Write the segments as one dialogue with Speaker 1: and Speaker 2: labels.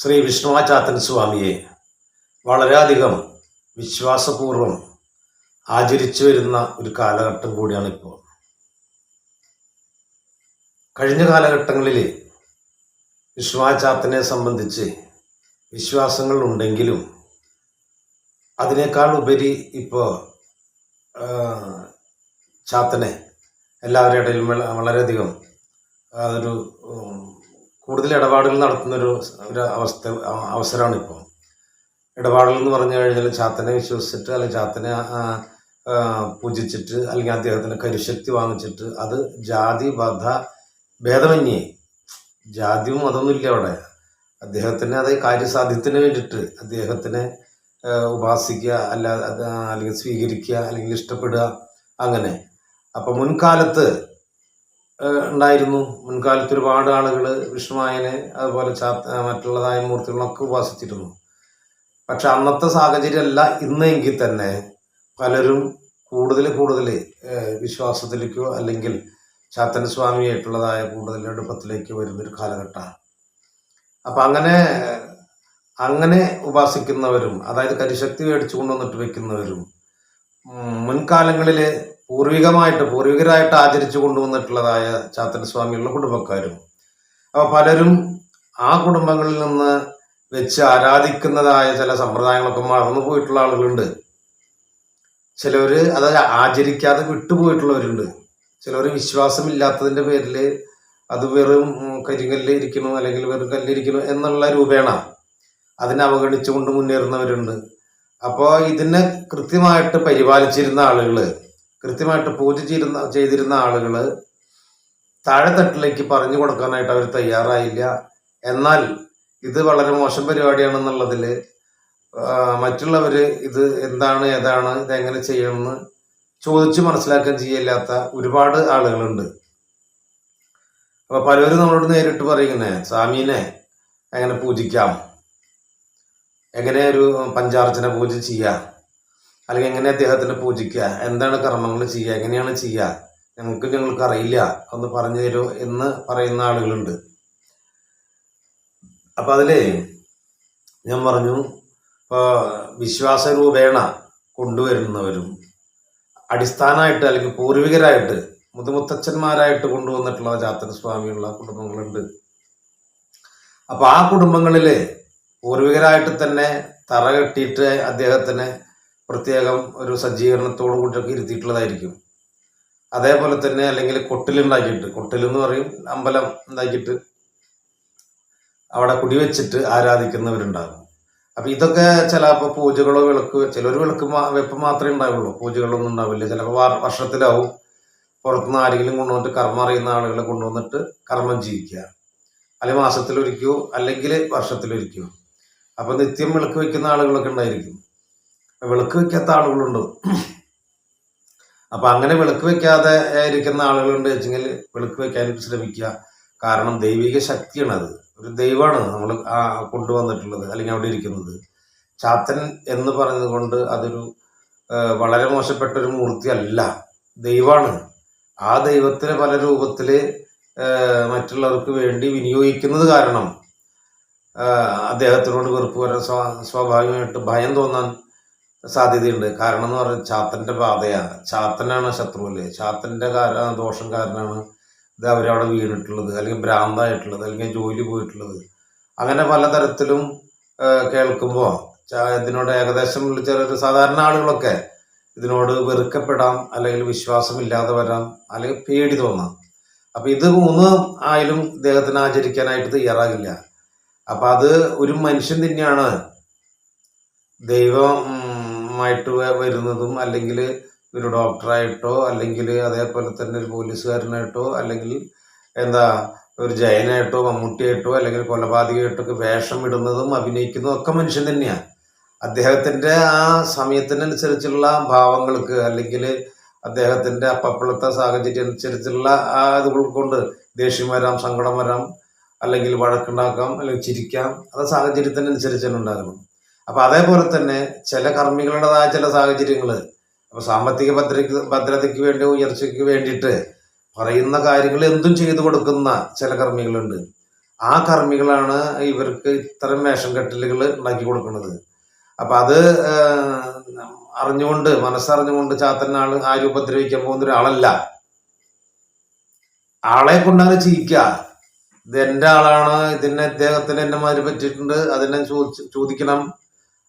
Speaker 1: ശ്രീ വിഷ്ണുവാചാത്തൻ സ്വാമിയെ വളരെയധികം വിശ്വാസപൂർവം ആചരിച്ചു വരുന്ന ഒരു കാലഘട്ടം കൂടിയാണ് ഇപ്പോൾ കഴിഞ്ഞ കാലഘട്ടങ്ങളിൽ വിശ്വാചാത്തനെ സംബന്ധിച്ച് വിശ്വാസങ്ങൾ ഉണ്ടെങ്കിലും അതിനേക്കാൾ ഉപരി ഇപ്പോൾ ചാത്തനെ എല്ലാവരുടെ ഇടയിലും വള- വളരെയധികം ഒരു കൂടുതൽ ഇടപാടുകൾ നടത്തുന്ന ഒരു അവസ്ഥ അവസരമാണ് ഇപ്പോൾ ഇടപാടുകൾ എന്ന് പറഞ്ഞു കഴിഞ്ഞാൽ ചാത്തനെ വിശ്വസിച്ചിട്ട് അല്ലെങ്കിൽ ചാത്തനെ പൂജിച്ചിട്ട് അല്ലെങ്കിൽ അദ്ദേഹത്തിന് കരുശക്തി വാങ്ങിച്ചിട്ട് അത് ജാതി ബദ്ധ ഭേദമന്യേ. ജാതിയും അതൊന്നുമില്ല അവിടെ. അദ്ദേഹത്തിന് അത് കാര്യസാധ്യത്തിന് വേണ്ടിയിട്ട് അദ്ദേഹത്തിനെ ഉപാസിക്കുക അല്ല അല്ലെങ്കിൽ സ്വീകരിക്കുക അല്ലെങ്കിൽ ഇഷ്ടപ്പെടുക അങ്ങനെ. അപ്പം മുൻകാലത്ത് ഉണ്ടായിരുന്നു. മുൻകാലത്ത് ഒരുപാട് ആളുകൾ വിഷ്ണുമായനെ അതുപോലെ ചാ മറ്റുള്ളതായ മൂർത്തികളൊക്കെ ഉപാസിച്ചിരുന്നു. പക്ഷെ അന്നത്തെ സാഹചര്യമല്ല ഇന്നെങ്കിൽ തന്നെ പലരും കൂടുതൽ കൂടുതൽ വിശ്വാസത്തിലേക്കോ അല്ലെങ്കിൽ ചാത്തൻ സ്വാമിയായിട്ടുള്ളതായ കൂടുതൽ അടുപ്പത്തിലേക്ക് വരുന്നൊരു കാലഘട്ടമാണ്. അപ്പം അങ്ങനെ അങ്ങനെ ഉപാസിക്കുന്നവരും അതായത് കരിശക്തി മേടിച്ചു കൊണ്ടുവന്നിട്ട് വെക്കുന്നവരും മുൻകാലങ്ങളിൽ പൂർവികമായിട്ട് പൂർവികരായിട്ട് ആചരിച്ചു കൊണ്ടുവന്നിട്ടുള്ളതായ ചാത്തൻ സ്വാമിയുള്ള കുടുംബക്കാരും. അപ്പോൾ പലരും ആ കുടുംബങ്ങളിൽ നിന്ന് വെച്ച് ആരാധിക്കുന്നതായ ചില സമ്പ്രദായങ്ങളൊക്കെ മറന്നു പോയിട്ടുള്ള ആളുകളുണ്ട്. ചിലവർ അത് ആചരിക്കാതെ വിട്ടുപോയിട്ടുള്ളവരുണ്ട്. ചിലവർ വിശ്വാസമില്ലാത്തതിന്റെ പേരിൽ അത് വെറും കരിങ്കല്ല് ഇരിക്കണു അല്ലെങ്കിൽ വെറും കല്ലിരിക്കണു എന്നുള്ള രൂപേണ അതിനെ അവഗണിച്ചുകൊണ്ട് മുന്നേറുന്നവരുണ്ട്. അപ്പോൾ ഇതിനെ കൃത്യമായിട്ട് പരിപാലിച്ചിരുന്ന ആളുകൾ കൃത്യമായിട്ട് പൂജിച്ചിരുന്ന ചെയ്തിരുന്ന ആളുകൾ താഴെത്തട്ടിലേക്ക് പറഞ്ഞു കൊടുക്കാനായിട്ട് അവർ തയ്യാറായില്ല. എന്നാൽ ഇത് വളരെ മോശം പരിപാടിയാണെന്നുള്ളതിൽ മറ്റുള്ളവർ ഇത് എന്താണ് ഏതാണ് ഇതെങ്ങനെ ചെയ്യണമെന്ന് ചോദിച്ച് മനസ്സിലാക്കാൻ ചെയ്യില്ലാത്ത ഒരുപാട് ആളുകളുണ്ട്. അപ്പോൾ പലരും നമ്മളോട് നേരിട്ട് പറയുന്നേ സ്വാമീനെ എങ്ങനെ പൂജിക്കാം? എങ്ങനെ ഒരു പഞ്ചാർച്ചന പൂജ ചെയ്യുക അല്ലെങ്കിൽ എങ്ങനെ അദ്ദേഹത്തിനെ പൂജിക്കുക? എന്താണ് കർമ്മങ്ങൾ ചെയ്യുക? എങ്ങനെയാണ് ചെയ്യുക? ഞങ്ങൾക്ക് ഞങ്ങൾക്ക് അറിയില്ല. ഒന്ന് പറഞ്ഞു തരൂ എന്ന് പറയുന്ന ആളുകളുണ്ട്. അപ്പം അതിൽ ഞാൻ പറഞ്ഞു ഇപ്പോൾ വിശ്വാസ രൂപേണ കൊണ്ടുവരുന്നവരും അടിസ്ഥാനമായിട്ട് അല്ലെങ്കിൽ പൂർവികരായിട്ട് മുതുമുത്തച്ഛന്മാരായിട്ട് കൊണ്ടുവന്നിട്ടുള്ള ജാത്തന സ്വാമിയുള്ള കുടുംബങ്ങളുണ്ട്. അപ്പോൾ ആ കുടുംബങ്ങളിൽ പൂർവികരായിട്ട് തന്നെ തറ കെട്ടിയിട്ട് അദ്ദേഹത്തിന് പ്രത്യേകം ഒരു സജ്ജീകരണത്തോടു കൂടിയൊക്കെ ഇരുത്തിയിട്ടുള്ളതായിരിക്കും. അതേപോലെ തന്നെ അല്ലെങ്കിൽ കൊട്ടിലുണ്ടാക്കിയിട്ട് കൊട്ടിലെന്ന് പറയും അമ്പലം ഉണ്ടാക്കിയിട്ട് അവിടെ കുടിവെച്ചിട്ട് ആരാധിക്കുന്നവരുണ്ടാകും. അപ്പം ഇതൊക്കെ ചിലപ്പോൾ പൂജകളോ വിളക്ക് ചിലർ വിളക്ക് വെപ്പ് മാത്രമേ ഉണ്ടാവുള്ളൂ. പൂജകളൊന്നും ഉണ്ടാവില്ല. ചിലപ്പോൾ വർഷത്തിലാവും. പുറത്തുനിന്ന് ആരെങ്കിലും കൊണ്ടുവന്നിട്ട് കർമ്മം അറിയുന്ന ആളുകളെ കൊണ്ടുവന്നിട്ട് കർമ്മം ജീവിക്കുക. അല്ലെങ്കിൽ മാസത്തിലൊരിക്കോ അല്ലെങ്കിൽ വർഷത്തിലൊരിക്കോ. അപ്പം നിത്യം വിളക്ക് വെക്കുന്ന ആളുകളൊക്കെ ഉണ്ടായിരിക്കും. വിളക്ക് വെക്കാത്ത ആളുകളുണ്ട്. അപ്പൊ അങ്ങനെ വിളക്ക് വെക്കാതെ ഇരിക്കുന്ന ആളുകളുണ്ട് വെച്ചെങ്കിൽ വിളക്ക് വെക്കാനായിട്ട് ശ്രമിക്കുക. കാരണം ദൈവിക ശക്തിയാണ് അത്. ഒരു ദൈവമാണ് നമ്മൾ കൊണ്ടുവന്നിട്ടുള്ളത് അല്ലെങ്കിൽ അവിടെ ഇരിക്കുന്നത്. ചാത്തൻ എന്ന് പറഞ്ഞത് കൊണ്ട് അതൊരു വളരെ മോശപ്പെട്ട ഒരു മൂർത്തി അല്ല. ദൈവമാണ്. ആ ദൈവത്തിനെ പല രൂപത്തിൽ മറ്റുള്ളവർക്ക് വേണ്ടി വിനിയോഗിക്കുന്നത് കാരണം അദ്ദേഹത്തിനോട് വെറുപ്പ് വരാൻ സ്വാ- സ്വാഭാവികമായിട്ട് ഭയം തോന്നാൻ സാധ്യതയുണ്ട്. കാരണം എന്ന് പറഞ്ഞാൽ ചാത്തന്റെ പാതയാണ്. ചാത്തനാണ് ശത്രു അല്ലേ ചാത്തന്റെ കാര ദോഷം കാരണമാണ് ഇത് അവരവിടെ വീണിട്ടുള്ളത്. അല്ലെങ്കിൽ ഭ്രാന്തായിട്ടുള്ളത്. അല്ലെങ്കിൽ ജോലി പോയിട്ടുള്ളത്. അങ്ങനെ പലതരത്തിലും കേൾക്കുമ്പോൾ ഇതിനോട് ഏകദേശം ചില സാധാരണ ആളുകളൊക്കെ ഇതിനോട് വെറുക്കപ്പെടാം. അല്ലെങ്കിൽ വിശ്വാസമില്ലാതെ വരാം. അല്ലെങ്കിൽ പേടി തോന്നാം. അപ്പൊ ഇത് മൂന്ന് ആയാലും ഇദ്ദേഹത്തിന് ആചരിക്കാനായിട്ട് തയ്യാറാകില്ല. അപ്പൊ അത് ഒരു മനുഷ്യൻ തന്നെയാണ് ദൈവമായിട്ട് വ- വരുന്നതും അല്ലെങ്കിൽ ഒരു ഡോക്ടറായിട്ടോ അല്ലെങ്കിൽ അതേപോലെ തന്നെ ഒരു പോലീസുകാരനായിട്ടോ അല്ലെങ്കിൽ എന്താ ഒരു ജയനായിട്ടോ മമ്മൂട്ടിയായിട്ടോ അല്ലെങ്കിൽ കൊലപാതകമായിട്ടോ ഒക്കെ വേഷം ഇടുന്നതും അഭിനയിക്കുന്നതും ഒക്കെ മനുഷ്യൻ തന്നെയാണ്. അദ്ദേഹത്തിന്റെ ആ സമയത്തിനനുസരിച്ചുള്ള ഭാവങ്ങൾക്ക് അല്ലെങ്കിൽ അദ്ദേഹത്തിന്റെ അപ്പപ്പോഴത്തെ സാഹചര്യം അനുസരിച്ചുള്ള ആ ഇത് ഉൾക്കൊണ്ട് ദേഷ്യം വരാം സങ്കടം വരാം അല്ലെങ്കിൽ വഴക്കുണ്ടാക്കാം അല്ലെങ്കിൽ ചിരിക്കാം. അത് സാഹചര്യത്തിനനുസരിച്ചാണ് ഉണ്ടാകുന്നത്. അപ്പൊ അതേപോലെ തന്നെ ചില കർമ്മികളുടേതായ ചില സാഹചര്യങ്ങൾ അപ്പൊ സാമ്പത്തിക ഭദ്രയ്ക്ക് ഭദ്രതയ്ക്ക് വേണ്ടി ഉയർച്ചയ്ക്ക് വേണ്ടിയിട്ട് പറയുന്ന കാര്യങ്ങൾ എന്തും ചെയ്തു കൊടുക്കുന്ന ചില കർമ്മികളുണ്ട്. ആ കർമ്മികളാണ് ഇവർക്ക് ഇത്തരം വേഷം കെട്ടലുകൾ ഉണ്ടാക്കി കൊടുക്കുന്നത്. അപ്പൊ അത് അറിഞ്ഞുകൊണ്ട് മനസ്സറിഞ്ഞുകൊണ്ട് ചാത്തനാൾ ആരും ഉപദ്രവിക്കാൻ പോകുന്ന ഒരാളല്ല. ആളെ കൊണ്ടാണ് ചെയ്യിക്കുക ഇത് എന്റെ ആളാണ് ഇതിനെ ഇദ്ദേഹത്തിന് എന്നെ മാതിരി പറ്റിയിട്ടുണ്ട് അതിനെ ചോദിക്കണം.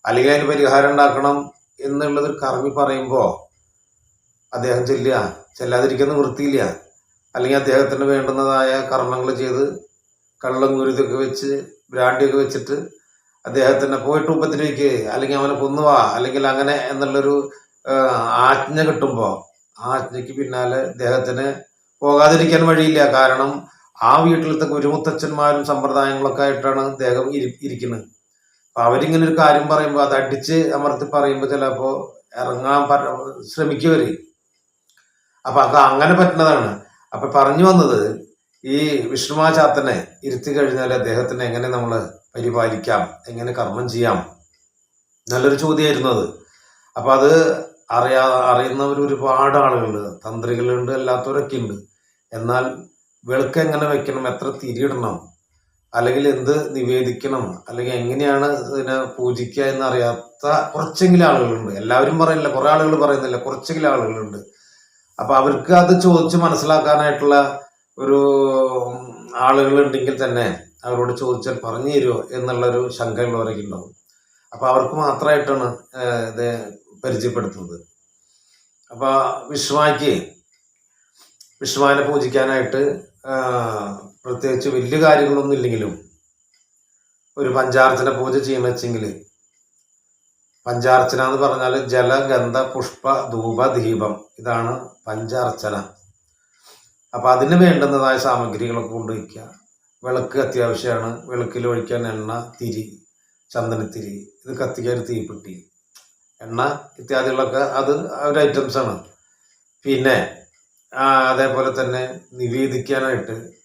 Speaker 1: അല്ലെങ്കിൽ അതിന് പരിഹാരം ഉണ്ടാക്കണം എന്നുള്ളത് കറങ്ങി പറയുമ്പോൾ പറയുമ്പോ അദ്ദേഹം ചെല്ലുക. ചെല്ലാതിരിക്കുന്ന വൃത്തിയില്ല. അല്ലെങ്കിൽ അദ്ദേഹത്തിന് വേണ്ടുന്നതായ കർമ്മങ്ങൾ ചെയ്ത് കള്ളം കുരുതൊക്കെ വെച്ച് ബ്രാൻഡിയൊക്കെ വെച്ചിട്ട് അദ്ദേഹത്തിനെ പോയിട്ട് ഉപദ്രവിക്ക്. അല്ലെങ്കിൽ അവനെ കൊന്നുവാ അല്ലെങ്കിൽ അങ്ങനെ എന്നുള്ളൊരു ആജ്ഞ കിട്ടുമ്പോൾ ആജ്ഞയ്ക്ക് പിന്നാലെ അദ്ദേഹത്തിന് പോകാതിരിക്കാൻ വഴിയില്ല. കാരണം ആ വീട്ടിലത്തെ ഗുരുമുത്തച്ഛന്മാരും സമ്പ്രദായങ്ങളൊക്കെ ആയിട്ടാണ് അദ്ദേഹം ഇരി- ഇരിക്കുന്നത് അവരിങ്ങനെ ഒരു കാര്യം പറയുമ്പോൾ അത് അടിച്ച് അമർത്തി പറയുമ്പോൾ ചിലപ്പോ ഇറങ്ങാൻ ശ്രമിക്കുവരി. അപ്പൊ അത് അങ്ങനെ പറ്റുന്നതാണ്. അപ്പൊ പറഞ്ഞു വന്നത് ഈ വിഷ്ണുമാചാത്തനെ ഇരുത്തി കഴിഞ്ഞാൽ അദ്ദേഹത്തിനെ എങ്ങനെ നമ്മൾ പരിപാലിക്കാം? എങ്ങനെ കർമ്മം ചെയ്യാം? നല്ലൊരു ചോദ്യമായിരുന്നു അത്. അപ്പൊ അത് അറിയാ അറിയുന്നവർ ഒരുപാട് ആളുകളുണ്ട്. തന്ത്രികളുണ്ട് അല്ലാത്തവരൊക്കെ ഉണ്ട് എന്നാൽ വിളക്ക് എങ്ങനെ വെക്കണം? എത്ര തിരിയിടണം? അല്ലെങ്കിൽ എന്ത് നിവേദിക്കണം അല്ലെങ്കിൽ എങ്ങനെയാണ് ഇതിനെ പൂജിക്കുക എന്നറിയാത്ത കുറച്ചെങ്കിലും ആളുകളുണ്ട്. എല്ലാവരും പറയുന്നില്ല കുറെ ആളുകൾ പറയുന്നില്ല കുറച്ചെങ്കിലും ആളുകളുണ്ട്. അപ്പൊ അവർക്ക് അത് ചോദിച്ച് മനസ്സിലാക്കാനായിട്ടുള്ള ഒരു ആളുകളുണ്ടെങ്കിൽ തന്നെ അവരോട് ചോദിച്ചാൽ പറഞ്ഞു തരുമോ എന്നുള്ളൊരു ശങ്കയുള്ളവരൊക്കെ ഉണ്ടാവും. അപ്പൊ അവർക്ക് മാത്രമായിട്ടാണ് ഇത് പരിചയപ്പെടുത്തുന്നത്. അപ്പൊ വിഷ്ണുവാക്ക് വിശ്വാനെ പൂജിക്കാനായിട്ട് പ്രത്യേകിച്ച് വലിയ കാര്യങ്ങളൊന്നും ഇല്ലെങ്കിലും ഒരു പഞ്ചാർച്ചന പൂജ ചെയ്യണം വെച്ചെങ്കിൽ പഞ്ചാർച്ചന എന്ന് പറഞ്ഞാൽ ജല ഗന്ധ പുഷ്പ ധൂപ ദീപം. ഇതാണ് പഞ്ചാർച്ചന. അപ്പൊ അതിന് വേണ്ടുന്നതായ സാമഗ്രികളൊക്കെ കൊണ്ടുവയ്ക്കുക. വിളക്ക് അത്യാവശ്യമാണ്. വിളക്കിൽ ഒഴിക്കാൻ എണ്ണ തിരി ചന്ദനത്തിരി ഇത് കത്തിക്കാൻ ഒരു തീപ്പെട്ടി എണ്ണ ഇത്യാദികളൊക്കെ അത് ഒരു ഐറ്റംസ് ആണ് പിന്നെ അതേപോലെ തന്നെ നിവേദിക്കാനായിട്ട്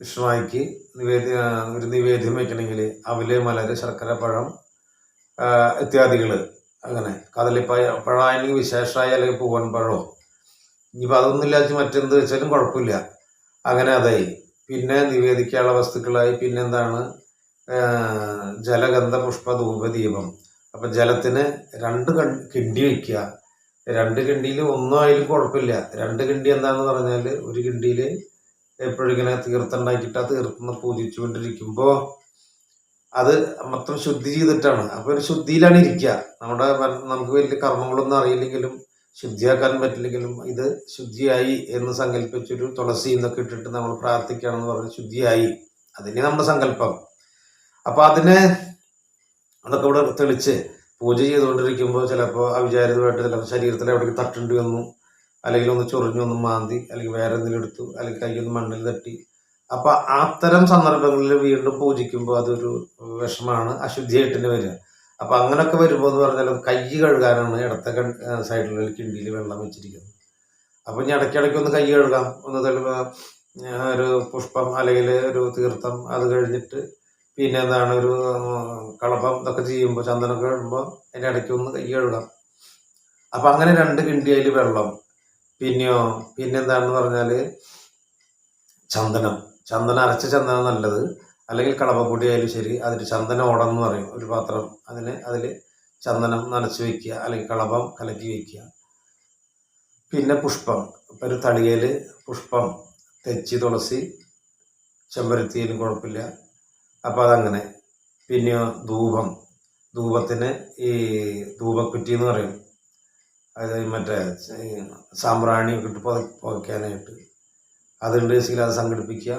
Speaker 1: വിഷ്ണുവായിക്ക് നിവേദ്യ ഒരു നിവേദ്യം വെക്കണമെങ്കിൽ അവൽ മലര് ശർക്കര പഴം ഇത്യാദികൾ അങ്ങനെ. കദളിപ്പഴ പഴമായെങ്കിൽ വിശേഷമായ അല്ലെങ്കിൽ പൂവൻ പഴമോ ഇനിയിപ്പോൾ അതൊന്നും ഇല്ലാച്ച മറ്റെന്ത് വെച്ചാലും കുഴപ്പമില്ല. അങ്ങനെ അതായി. പിന്നെ നിവേദിക്കാനുള്ള വസ്തുക്കളായി പിന്നെന്താണ് ജലഗന്ധ പുഷ്പ ധൂപ ദീപം. അപ്പൊ ജലത്തിന് രണ്ട് കിണ്ടി വയ്ക്കുക. രണ്ട് കിണ്ടിയിൽ ഒന്നും ആയാലും കുഴപ്പമില്ല. രണ്ട് കിണ്ടി എന്താണെന്ന് പറഞ്ഞാൽ ഒരു കിണ്ടിയിൽ എപ്പോഴും തീർത്തുണ്ടാക്കിയിട്ട് ആ തീർത്ഥം പൂജിച്ചുകൊണ്ടിരിക്കുമ്പോ അത് മൊത്തം ശുദ്ധി ചെയ്തിട്ടാണ്. അപ്പോൾ ഒരു ശുദ്ധിയിലാണ് ഇരിക്കുക നമ്മുടെ നമുക്ക് വലിയ കർമ്മങ്ങളൊന്നും അറിയില്ലെങ്കിലും ശുദ്ധിയാക്കാൻ പറ്റില്ലെങ്കിലും ഇത് ശുദ്ധിയായി എന്ന് സങ്കല്പിച്ചൊരു തുളസി എന്നൊക്കെ ഇട്ടിട്ട് നമ്മൾ പ്രാർത്ഥിക്കുകയാണെന്ന് പറഞ്ഞ് ശുദ്ധിയായി. അതിനെ നമ്മുടെ സങ്കല്പം. അപ്പൊ അതിനെ അതൊക്കെ ഇവിടെ തെളിച്ച് പൂജ ചെയ്തുകൊണ്ടിരിക്കുമ്പോൾ ചിലപ്പോൾ അവിചാരിതമായിട്ട് ചിലപ്പോൾ ശരീരത്തിൽ എവിടേക്ക് തട്ടേണ്ടി വന്നു. അല്ലെങ്കിൽ ഒന്ന് ചൊറിഞ്ഞു ഒന്ന് മാന്തി അല്ലെങ്കിൽ വേറെ എന്തെങ്കിലും എടുത്തു അല്ലെങ്കിൽ കൈയൊന്ന് മണ്ണിൽ തട്ടി. അപ്പൊ അത്തരം സന്ദർഭങ്ങളിൽ വീണ്ടും പൂജിക്കുമ്പോൾ അതൊരു വിഷമാണ് അശുദ്ധിയായിട്ടിന് വരിക. അപ്പൊ അങ്ങനൊക്കെ വരുമ്പോൾ എന്ന് പറഞ്ഞാൽ കൈ കഴുകാനാണ് ഇടത്തെ സൈഡിലുള്ള കിണ്ടിയിൽ വെള്ളം വെച്ചിരിക്കുന്നത്. അപ്പൊ ഇനി ഇടയ്ക്കിടയ്ക്ക് ഒന്ന് കൈ കഴുകാം. ഒന്ന് ഒരു പുഷ്പം അല്ലെങ്കിൽ ഒരു തീർത്ഥം അത് കഴിഞ്ഞിട്ട് പിന്നെ എന്താണ് ഒരു കളപ്പം ഇതൊക്കെ ചെയ്യുമ്പോൾ ചന്ദനം ഇടുമ്പോൾ അതിന്റെ ഇടയ്ക്ക് ഒന്ന് കൈ കഴുകാം. അപ്പൊ അങ്ങനെ രണ്ട് കിണ്ടിയിൽ വെള്ളം പിന്നെയോ? പിന്നെന്താണെന്ന് പറഞ്ഞാൽ ചന്ദനം. ചന്ദനം അരച്ച ചന്ദനം നല്ലത്. അല്ലെങ്കിൽ കളപ്പപ്പൊടി ആയാലും ശരി അതിൽ ചന്ദന എന്ന് പറയും. ഒരു പാത്രം അതിന് അതിൽ ചന്ദനം നനച്ച് വയ്ക്കുക അല്ലെങ്കിൽ കളപം കലക്കി വയ്ക്കുക പിന്നെ പുഷ്പം. ഇപ്പം ഒരു തളികയിൽ പുഷ്പം തെച്ചി തുളസി ചെമ്പരത്തിയിലും കുഴപ്പമില്ല. അപ്പോൾ അതങ്ങനെ. പിന്നെയോ ധൂപം. ധൂപത്തിന് ഈ ധൂപക്കുറ്റി എന്ന് പറയും. അതായത് മറ്റേ സാമ്പ്രാണിയൊക്കെ ഇട്ട് പുത പുകയ്ക്കാനായിട്ട് അതുണ്ട് വെച്ചെങ്കിൽ അത് സംഘടിപ്പിക്കുക.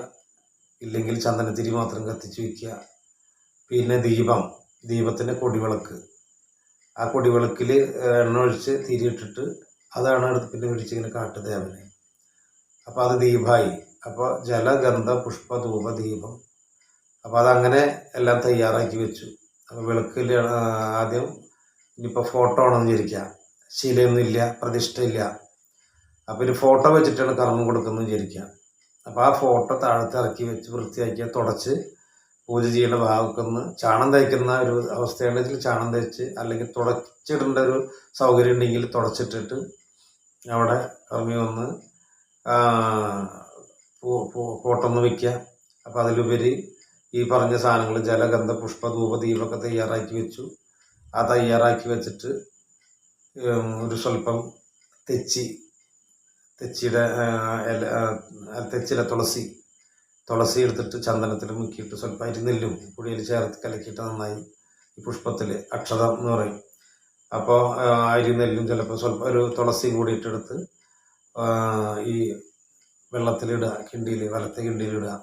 Speaker 1: ഇല്ലെങ്കിൽ ചന്ദനത്തിരി മാത്രം കത്തിച്ച് വയ്ക്കുക പിന്നെ ദീപം ദീപത്തിന്റെ കൊടിവിളക്ക്. ആ കൊടിവിളക്കിൽ എണ്ണ ഒഴിച്ച് തിരിയിട്ടിട്ട് അതാണ് അടുത്ത് പിന്നെ പിടിച്ച് ഇങ്ങനെ കാട്ടുദേവനെ. അപ്പോൾ അത് ദീപായി. അപ്പോൾ ജല ജലഗന്ധ പുഷ്പ ധൂപ ദീപം. അപ്പോൾ അതങ്ങനെ എല്ലാം തയ്യാറാക്കി വെച്ചു. അപ്പോൾ വിളക്കിൽ ആദ്യം ഇനിയിപ്പോൾ ഫോട്ടോ ആണെന്ന് വിചാരിക്കുക ശീലയൊന്നും ഇല്ല പ്രതിഷ്ഠയില്ല. അപ്പോൾ ഒരു ഫോട്ടോ വെച്ചിട്ടാണ് കർമ്മം കൊടുക്കുന്നത് വിചാരിക്കുക. അപ്പോൾ ആ ഫോട്ടോ താഴത്ത് ഇറക്കി വെച്ച് വൃത്തിയാക്കി തുടച്ച് പൂജ ചെയ്യേണ്ട ഭാഗമൊക്കെ ഒന്ന് ചാണം തയ്ക്കുന്ന ഒരു അവസ്ഥയാണെങ്കിൽ ചാണം തയ്ച്ച് അല്ലെങ്കിൽ തുടച്ചിടേണ്ട ഒരു സൗകര്യം ഉണ്ടെങ്കിൽ തുടച്ചിട്ടിട്ട് അവിടെ കർമ്മി വന്ന് ആ, പൂ- പൂ- ഫോട്ടോ ഒന്ന് വെക്കുക. അപ്പോൾ അതിലുപരി ഈ പറഞ്ഞ സാധനങ്ങൾ ജലഗന്ധ പുഷ്പ ധൂപ ദീപമൊക്കെ തയ്യാറാക്കി വെച്ചു. ആ തയ്യാറാക്കി വെച്ചിട്ട് ഒരു സ്വല്പം തെച്ചി തെച്ചിയുടെ ഇല തെച്ചിയിലെ തുളസി തുളസി എടുത്തിട്ട് ചന്ദനത്തിൽ മുക്കിയിട്ട് സ്വല്പം അരിനെല്ലും പൊടിയിൽ ചേർത്ത് കലക്കിയിട്ട് നന്നായി പുഷ്പത്തിൽ അക്ഷതം എന്ന് പറയും. അപ്പോൾ അരിനെല്ലും ചിലപ്പോൾ സ്വല്പം ഒരു തുളസി കൂടിയിട്ടെടുത്ത് ഈ വെള്ളത്തിലിടുക കിണ്ടിയിൽ വലത്തെ കിണ്ടിയിലിടുക.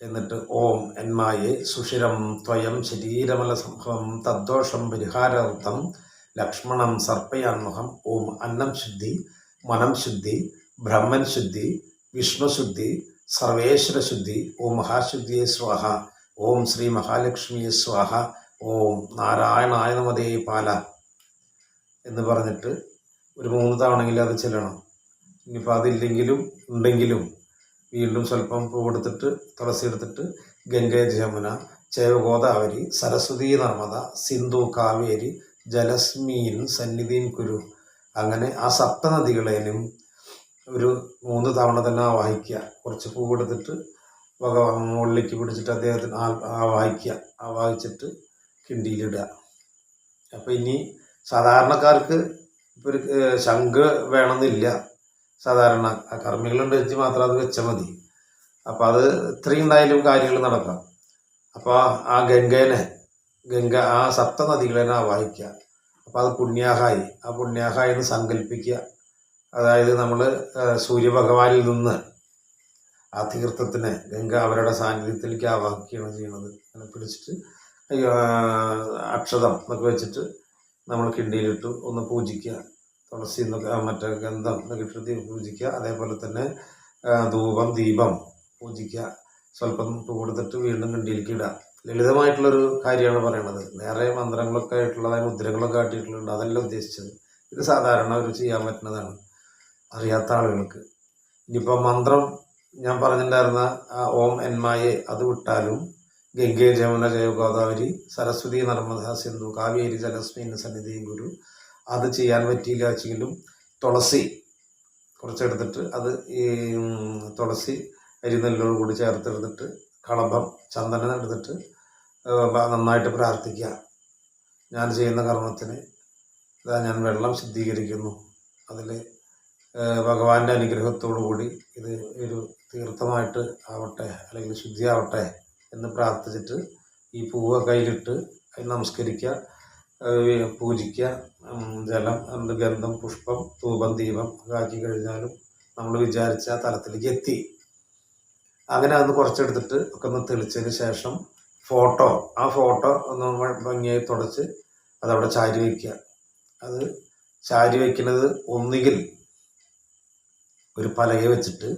Speaker 1: എന്നിട്ട് ഓം എന്മായെ സുഷിരം ത്വയം ശരീരമല സംഭവം തദ്ദോഷം പരിഹാരാർത്ഥം ലക്ഷ്മണം സർപ്പയാൻമുഖം ഓം അന്നം ശുദ്ധി മനം ശുദ്ധി ബ്രഹ്മൻ ശുദ്ധി വിഷ്ണുശുദ്ധി സർവേശ്വര ശുദ്ധി ഓം മഹാശുദ്ധിയെ സ്വാഹ ഓം ശ്രീ മഹാലക്ഷ്മിയെ സ്വാഹ ഓം നാരായണായ നമതേ പാല എന്ന് പറഞ്ഞിട്ട് ഒരു മൂന്ന് തവണയെങ്കിലും അത് ചെല്ലണം. ഇനിയിപ്പോൾ അതില്ലെങ്കിലും ഉണ്ടെങ്കിലും വീണ്ടും സ്വല്പം പൂവെടുത്തിട്ട് തുളസി എടുത്തിട്ട് ഗംഗേ ജമുന ചേവ ഗോദാവരി സരസ്വതി നർമ്മദ സിന്ധു കാവേരി ജലസ്മീൻ സന്നിധിയും കുരു. അങ്ങനെ ആ സപ്തനദികളേനും ഒരു മൂന്ന് തവണ തന്നെ ആ ആവാഹിക്കുക കുറച്ച് പൂവെടുത്തിട്ട് ഭഗവാൻ മുകളിലേക്ക് പിടിച്ചിട്ട് അദ്ദേഹത്തിന് ആ- ആവാഹിക്കുക ആവാഹിച്ചിട്ട് കിണ്ടിയിലിടുക. അപ്പം ഇനി സാധാരണക്കാർക്ക് ഇപ്പോൾ ഒരു ശംഖ് വേണമെന്നില്ല. സാധാരണ ആ കർമ്മികളുണ്ട് വെച്ച് മാത്രം അത് വെച്ചാൽ മതി. അപ്പം അത് ഇത്രയും ഉണ്ടായാലും കാര്യങ്ങൾ നടക്കാം. അപ്പോൾ ആ ഗംഗേനെ ഗംഗ ആ സപ്തനദികളെ ആവാഹിക്കുക അപ്പോൾ അത് പുണ്യാഹായി. ആ പുണ്യാഹായി എന്ന് സങ്കല്പിക്കുക അതായത് നമ്മൾ സൂര്യഭഗവാനിൽ നിന്ന് ആ തീർത്ഥത്തിന് ഗംഗ അവരുടെ സാന്നിധ്യത്തിലേക്ക് ആവാഹിക്കുകയാണ് ചെയ്യുന്നത് അങ്ങനെ പിടിച്ചിട്ട് അക്ഷതം എന്നൊക്കെ വെച്ചിട്ട് നമ്മൾ കിണ്ടിയിലിട്ട്. ഒന്ന് പൂജിക്കുക തുളസി എന്നൊക്കെ മറ്റേ ഗന്ധം എന്നൊക്കെ ഇട്ടിട്ട് പൂജിക്കുക അതേപോലെ തന്നെ ധൂപം ദീപം പൂജിക്കുക സ്വല്പം കൊടുത്തിട്ട് വീണ്ടും കിണ്ടിയിലേക്ക് ഇടുക ലളിതമായിട്ടുള്ളൊരു കാര്യമാണ് പറയണത്. വേറെ മന്ത്രങ്ങളൊക്കെ ആയിട്ടുള്ളതായ മുദ്രകളൊക്കെ കാട്ടിയിട്ടുള്ളത് അതല്ല ഉദ്ദേശിച്ചത്. ഇത് സാധാരണ ഒരു ചെയ്യാൻ പറ്റുന്നതാണ്. അറിയാത്ത ആളുകൾക്ക്. ഇനിയിപ്പോൾ മന്ത്രം ഞാൻ പറഞ്ഞിട്ടുണ്ടായിരുന്ന ഓം എന്മായെ അത് വിട്ടാലും ഗംഗേ ജമുന ജയ ഗോദാവരി സരസ്വതി നർമ്മദ സിന്ധു കാവേരി ജലസ്മീൻ സന്നിധി ഗുരു അത് ചെയ്യാൻ പറ്റിയില്ല വെച്ചെങ്കിലും തുളസി കുറച്ചെടുത്തിട്ട് അത് ഈ തുളസി അരിനെല്ലോട് കൂടി ചേർത്തെടുത്തിട്ട് കളഭം ചന്ദനം എടുത്തിട്ട് നന്നായിട്ട് പ്രാർത്ഥിക്കുക. ഞാൻ ചെയ്യുന്ന കർമ്മത്തിന് ഇതാ ഞാൻ വെള്ളം ശുദ്ധീകരിക്കുന്നു. അതിൽ ഭഗവാന്റെ അനുഗ്രഹത്തോടു കൂടി ഇത് ഒരു തീർത്ഥമായിട്ട് ആവട്ടെ അല്ലെങ്കിൽ ശുദ്ധിയാവട്ടെ എന്ന് പ്രാർത്ഥിച്ചിട്ട് ഈ പൂവ് കയ്യിലിട്ട് നമസ്കരിക്കുക പൂജിക്കുക ജലം എന്ത് ഗന്ധം പുഷ്പം ധൂപം ദീപം ഒക്കെ ആക്കി കഴിഞ്ഞാലും നമ്മൾ വിചാരിച്ച തലത്തിലേക്ക് എത്തി. അങ്ങനെ അത് കുറച്ചെടുത്തിട്ട് ഒക്കെ ഒന്ന് തെളിച്ചതിന് ശേഷം ഫോട്ടോ ആ ഫോട്ടോ ഒന്ന് നമ്മൾ ഭംഗിയായി തുടച്ച് അതവിടെ ചാരി വയ്ക്കുക. അത് ചാരി വയ്ക്കുന്നത് ഒന്നുകിൽ ഒരു പലക വെച്ചിട്ട്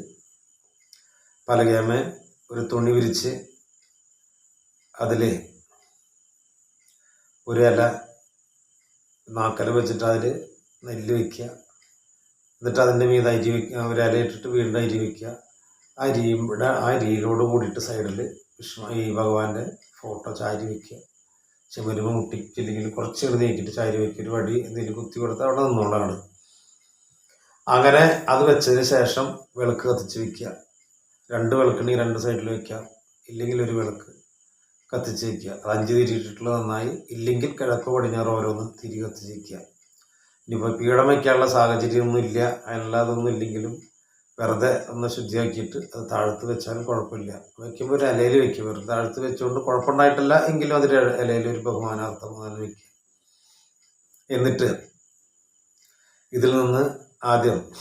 Speaker 1: പലകയമേ ഒരു തുണി വിരിച്ച് അതിൽ ഒരു ഇല നാക്കല വെച്ചിട്ട് അതിൽ നെല്ല് വയ്ക്കുക. എന്നിട്ട് അതിന്റെ മീത് അരി വയ്ക്കുക ഒരു ഇല ഇട്ടിട്ട് വീണ്ടും അരി വയ്ക്കുക. അരിയുടെ ആ അരിയിലോട് കൂടിയിട്ട് സൈഡിൽ വിഷ്ണു ഈ ഭഗവാന്റെ ഫോട്ടോ ചാരി വെക്കുക. വയ്ക്കുക ചെമ്പരുമ്പ് മുട്ടിച്ചില്ലെങ്കിൽ കുറച്ച് ചെറുത് നീക്കിയിട്ട് ചാരി വെക്കി ഒരു വടി എന്തെങ്കിലും കുത്തി കൊടുത്ത് അവിടെ നിന്നോളാണ്. അങ്ങനെ അത് വെച്ചതിന് ശേഷം വിളക്ക് കത്തിച്ച് വയ്ക്കുക രണ്ട് വിളക്കുണ്ടെങ്കിൽ രണ്ട് സൈഡിൽ വെക്കാം ഇല്ലെങ്കിൽ ഒരു വിളക്ക് കത്തിച്ച് വയ്ക്കുക അത് അഞ്ച് തിരിയിട്ടിട്ടുള്ള നന്നായി. ഇല്ലെങ്കിൽ കിഴക്കോ പടിഞ്ഞാറോ ഓരോന്ന് തിരി കത്തിച്ച് വയ്ക്കുക ഇനിയിപ്പോൾ പീഠം വയ്ക്കാനുള്ള സാഹചര്യമൊന്നും ഇല്ല അല്ലാതൊന്നും ഇല്ലെങ്കിലും വെറുതെ ഒന്ന് ശുദ്ധിയാക്കിയിട്ട് അത് താഴത്ത് വെച്ചാലും കുഴപ്പമില്ല. വയ്ക്കുമ്പോൾ ഒരു ഇലയിൽ വെക്കും. വെറുതെ താഴത്ത് വെച്ചുകൊണ്ട് കുഴപ്പമുണ്ടായിട്ടില്ല എങ്കിലും അതിൽ ഇലയിൽ ഒരു ബഹുമാനാർത്ഥം അതിൽ വെക്കുക. എന്നിട്ട് ഇതിൽ നിന്ന് ആദ്യം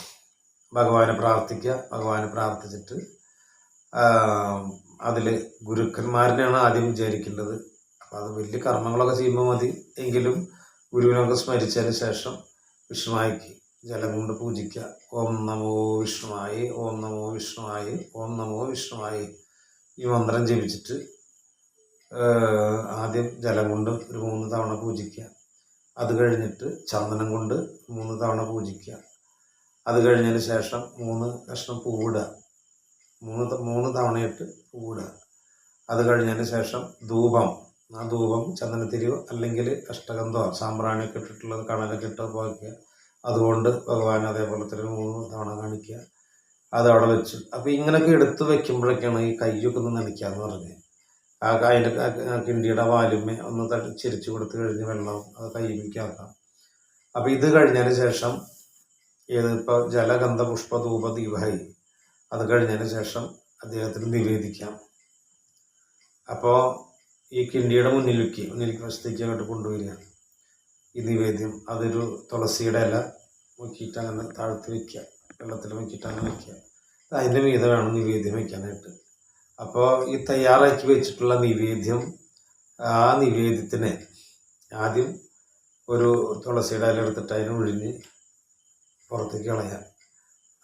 Speaker 1: ഭഗവാനെ പ്രാർത്ഥിക്കുക. ഭഗവാനെ പ്രാർത്ഥിച്ചിട്ട് അതിൽ ഗുരുക്കന്മാരിനെയാണ് ആദ്യം വിചാരിക്കേണ്ടത്. അപ്പം അത് വലിയ കർമ്മങ്ങളൊക്കെ ചെയ്യുമ്പോൾ മതി. എങ്കിലും ഗുരുവിനൊക്കെ സ്മരിച്ചതിന് ശേഷം വിഷ്ണുവായിക്ക് ജലം കൊണ്ട് പൂജിക്കുക. ഓം നമോ വിഷ്ണുവായി ഓം നമോ വിഷ്ണുവായി ഓം നമോ വിഷ്ണുവായി. ഈ മന്ത്രം ജപിച്ചിട്ട് ആദ്യം ജലം കൊണ്ട് ഒരു മൂന്ന് തവണ പൂജിക്കുക. അത് കഴിഞ്ഞിട്ട് ചന്ദനം കൊണ്ട് മൂന്ന് തവണ പൂജിക്കുക. അത് കഴിഞ്ഞതിന് ശേഷം മൂന്ന് കഷ്ണം പൂവിടുക. മൂന്ന് മൂന്ന് തവണയിട്ട് പൂവിടുക. അത് കഴിഞ്ഞതിന് ശേഷം ധൂപം. ആ ധൂപം ചന്ദനത്തിരിയോ അല്ലെങ്കിൽ അഷ്ടഗന്ധോ സാമ്പ്രാണിയൊക്കെ ഇട്ടിട്ടുള്ളത് കണലൊക്കെ ഇട്ട് പോയിക്കുക അതുകൊണ്ട് ഭഗവാൻ അതേപോലെ തന്നെ മൂന്ന് തവണ കാണിക്കുക. അവിടെ വെച്ചു. അപ്പോൾ ഇങ്ങനെയൊക്കെ എടുത്തു വെക്കുമ്പോഴൊക്കെയാണ് ഈ കയ്യൊക്കെ ഒന്ന് നനയ്ക്കാന്ന് പറഞ്ഞത്. ആ അതിന്റെ കിണ്ടിയുടെ വാലുമേ ഒന്ന് തട്ടി ചിരിച്ചു കൊടുത്ത് കഴിഞ്ഞ് വെള്ളം അത് കയ്യിലേക്കാക്കാം അപ്പോൾ ഇത് കഴിഞ്ഞതിന് ശേഷം ഏത് ഇപ്പോൾ ജലഗന്ധ പുഷ്പ ധൂപ ദീപായി. അത് കഴിഞ്ഞതിന് ശേഷം അദ്ദേഹത്തിന് നിവേദിക്കാം. അപ്പോൾ ഈ കിണ്ടിയുടെ മുന്നിലേക്ക് മുന്നിലേക്ക് വശത്തേക്ക് അങ്ങോട്ട് ഈ നിവേദ്യം അതൊരു തുളസിയുടെ ഇല മുക്കിയിട്ട് അങ്ങനെ താഴ്ത്തി വയ്ക്കുക വെള്ളത്തിൽ മുക്കിയിട്ട് അങ്ങനെ വയ്ക്കുക അതിന്റെ മീത വേണം നിവേദ്യം വയ്ക്കാനായിട്ട് അപ്പോൾ ഈ തയ്യാറാക്കി വെച്ചിട്ടുള്ള നിവേദ്യം ആ നിവേദ്യത്തിനെ ആദ്യം ഒരു തുളസിയുടെ ഇല എടുത്തിട്ട് അതിനെ ഒഴിഞ്ഞ് പുറത്തേക്ക് കളയാം